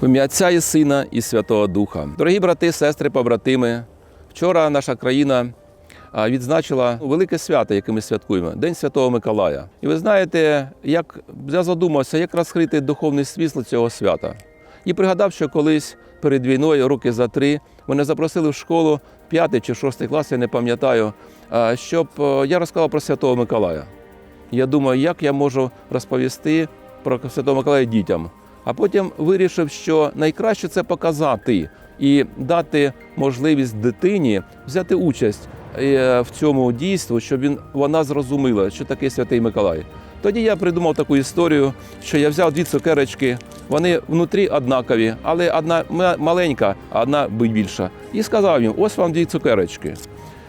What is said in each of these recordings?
В ім'я Отця і Сина і Святого Духа. Дорогі брати, сестри, побратими. Вчора наша країна відзначила велике свято, яке ми святкуємо День Святого Миколая. І ви знаєте, як я задумався, як розкрити духовне світло цього свята. І пригадав, що колись перед війною, роки за три, мене запросили в школу, п'ятий чи шостий клас, я не пам'ятаю, щоб е, я розказав про Святого Миколая. Я думаю, як я можу розповісти про Святого Миколая дітям. А потім вирішив, що найкраще це показати і дати можливість дитині взяти участь е, в цьому дійству, щоб він вона зрозуміла, що таке Святий Миколай. Тоді я придумав таку історію, що я взяв дві цукерочки, вони внутрі однакові, але одна ма- маленька, а одна більша. І сказав їм: ось вам дві цукерочки.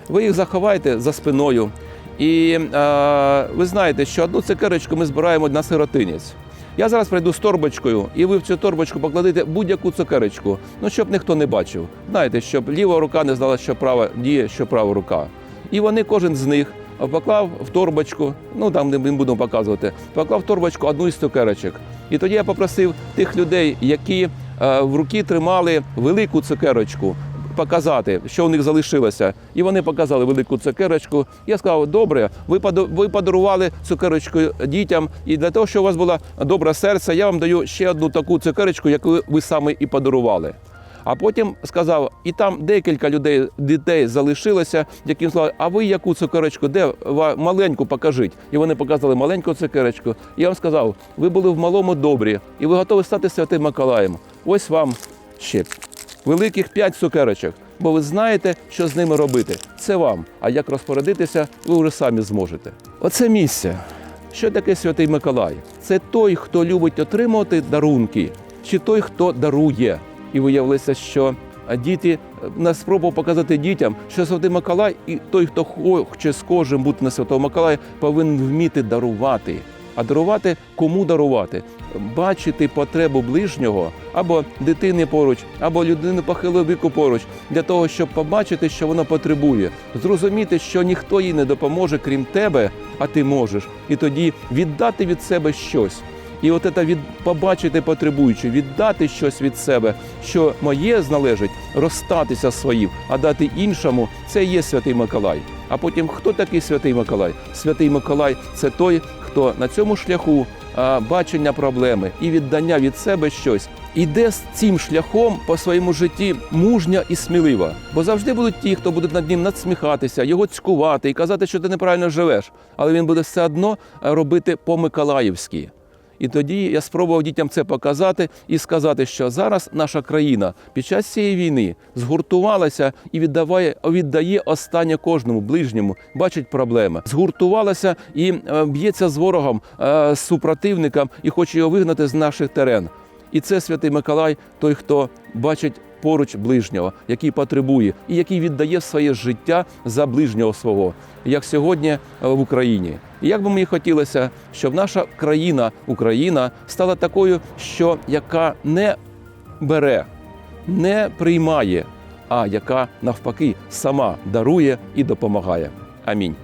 Ви їх заховайте за спиною. І е, ви знаєте, що одну цукерочку ми збираємо на сиротинець. Я зараз прийду з торбочкою, і ви в цю торбочку покладете будь-яку цукерочку, ну щоб ніхто не бачив. Знаєте, щоб ліва рука не знала, що права діє, що права рука. І вони, кожен з них, поклав в торбочку, ну там не будемо показувати, поклав в торбочку одну із цукерочок. І тоді я попросив тих людей, які е, в руки тримали велику цукерочку, показати, що у них залишилося. І вони показали велику цукерочку. Я сказав, добре, ви пода- ви подарували цукерочку дітям, і для того, щоб у вас було добре серце, я вам даю ще одну таку цукерочку, яку ви саме і подарували. А потім сказав, і там декілька людей, дітей залишилося, яким сказали, а ви яку цукерочку, де маленьку покажіть. І вони показали маленьку цукерочку. І я вам сказав, ви були в малому добрі, і ви готові стати святим Миколаєм. Ось вам ще великих п'ять цукерочок, бо ви знаєте, що з ними робити. Це вам. А як розпорядитися, ви вже самі зможете. Оце місце. Що таке святий Миколай? Це той, хто любить отримувати дарунки, чи той, хто дарує. І виявилося, що діти на спробу показати дітям, що святий Миколай і той, хто хоче схожим бути на святого Миколая, повинен вміти дарувати. А дарувати кому дарувати? Бачити потребу ближнього або дитини поруч, або людини похилого віку поруч, для того, щоб побачити, що вона потребує, зрозуміти, що ніхто їй не допоможе, крім тебе, а ти можеш, і тоді віддати від себе щось. І от це від побачити потребуючи, віддати щось від себе, що моє належить, розстатися своїм, а дати іншому це є святий Миколай. А потім хто такий святий Миколай? Святий Миколай це той, хто на цьому шляху бачення проблеми і віддання від себе щось. Іде з цим шляхом по своєму житті мужня і смілива. Бо завжди будуть ті, хто будуть над ним надсміхатися, його цькувати і казати, що ти неправильно живеш. Але він буде все одно робити по-миколаївськи. І тоді я спробував дітям це показати і сказати, що зараз наша країна під час цієї війни згуртувалася і віддаває, віддає останнє кожному ближньому, бачить проблеми. Згуртувалася і е, б'ється з ворогом, е, з супротивником і хоче його вигнати з наших терен. І це святий Миколай, той, хто бачить поруч ближнього, який потребує і який віддає своє життя за ближнього свого, як сьогодні е, в Україні. І як би мені хотілося, щоб наша країна, Україна, стала такою, що яка не бере, не приймає, а яка навпаки сама дарує і допомагає. Амінь.